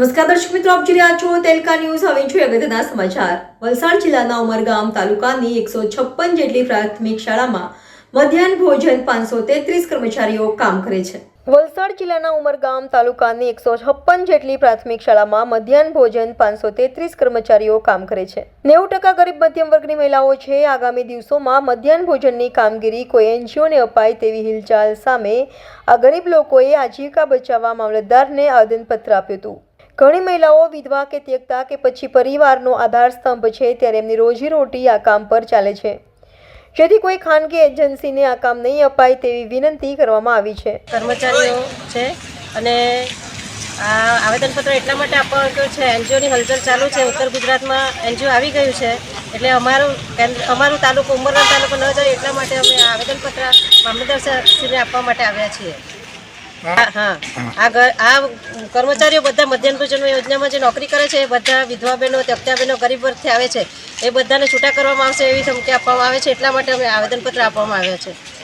નમસ્કાર દર્શક મિત્રો, આપ જોઈ રહ્યા છો તેલકા ન્યૂઝ. હવે છે અગત્યના સમાચાર. વલસાડ જિલ્લાના ઉમરગામ તાલુકાની એકસો છપ્પન જેટલી પ્રાથમિક શાળામાં મધ્યાહન ભોજન પાંચસો તેત્રીસ કર્મચારીઓ કામ કરે છે. વલસાડ જિલ્લાના ઉમરગામ તાલુકાની એકસો છપ્પન જેટલી પ્રાથમિક શાળામાં મધ્યાહન ભોજન પાંચસો તેત્રીસ કર્મચારીઓ કામ કરે છે. નેવું ટકા ગરીબ મધ્યમ વર્ગની મહિલાઓ છે. આગામી દિવસોમાં મધ્યાહન ભોજનની કામગીરી કોઈ એનજીઓને અપાય તેવી હિલચાલ સામે આ ગરીબ લોકોએ આજીવિકા બચાવવા મામલતદારને આવેદનપત્ર આપ્યું હતું. ઘણી મહિલાઓ વિધવા કે ત્યક્તા કે પછી પરિવારનો આધાર સ્તંભ છે ત્યારે એમની રોજીરોટી આ કામ પર ચાલે છે. જેથી કોઈ ખાનગી એજન્સીને આ કામ નહીં અપાય તેવી વિનંતી કરવામાં આવી છે. કર્મચારીઓ છે અને આ આવેદનપત્ર એટલા માટે આપવાનું આવ્યું છે, એનજીઓની હલચલ ચાલુ છે. ઉત્તર ગુજરાતમાં એનજીઓ આવી ગયું છે એટલે અમારું કેન્દ્ર, અમારું તાલુકો ઉમરગામ તાલુકો ન જાય એટલા માટે અમે આવેદનપત્ર મામલતદાર સાહેબશ્રીને આપવા માટે આવ્યા છીએ. આ કર્મચારીઓ બધા મધ્યાહન ભોજન યોજનામાં જે નોકરી કરે છે, એ બધા વિધવા બહેનો, ત્યક્તા બહેનો ગરીબ વર્ગથી આવે છે, એ બધાને છૂટા કરવામાં આવશે એવી ધમકી આપવામાં આવે છે, એટલા માટે અમે આવેદનપત્ર આપવામાં આવ્યા છે.